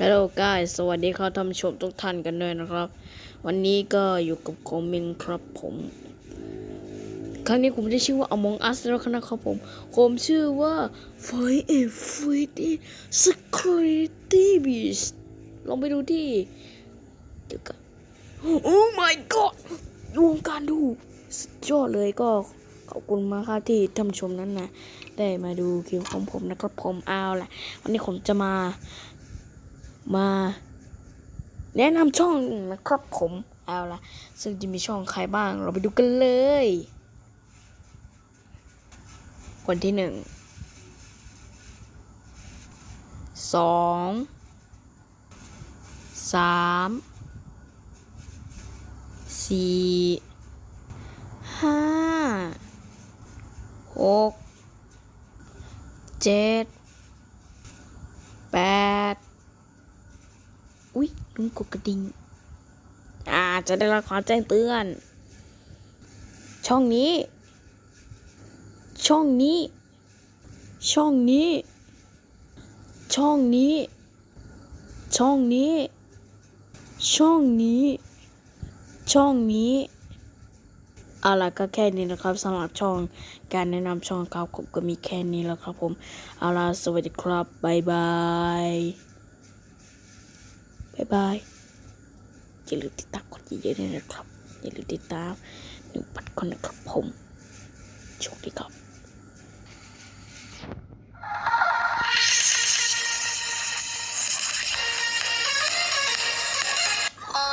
Hello guys สวัสดีครับท่านผู้ชมทุกท่านกันด้วยนะครับ วันนี้ก็อยู่กับคอมเมนต์ครับผม ครั้งนี้ผมได้ชื่อว่า Among Us แล้วนะครับผม ผมชื่อว่า Five and Freddy Security Beast ลองไปดูที่ เดี๋ยวกัน Oh my god รวมการดู สุดยอดเลยก็ขอบคุณมากครับที่ท่านชมนั้นนะ ได้มาดูคลิปของผมนะครับผมเอาแหละวันนี้ผมจะมา มา แนะนำช่องนะครับผมเอาละซึ่งจะมีช่องใครบ้าง เราไปดูกันเลย คนที่หนึ่งสองสามสี่ห้าหกเจ็ดแปด อุ๊ยลุงกดกระดิ่งอ่าจะได้รับความแจ้งเตือน ช่องนี้ ช่องนี้ ช่องนี้ ช่องนี้ ช่องนี้ ช่องนี้ ช่องนี้เอาล่ะก็แค่นี้นะครับสำหรับช่องการแนะนำช่องครับผมก็มีแค่นี้แล้วครับผมเอาล่ะสวัสดีครับ บ๊ายบาย บ๊ายบาย อย่าลืมติดตามคนเยอะๆด้วยนะครับ อย่าลืมติดตามหนึ่งพันคนนะครับผมโชคดีครับ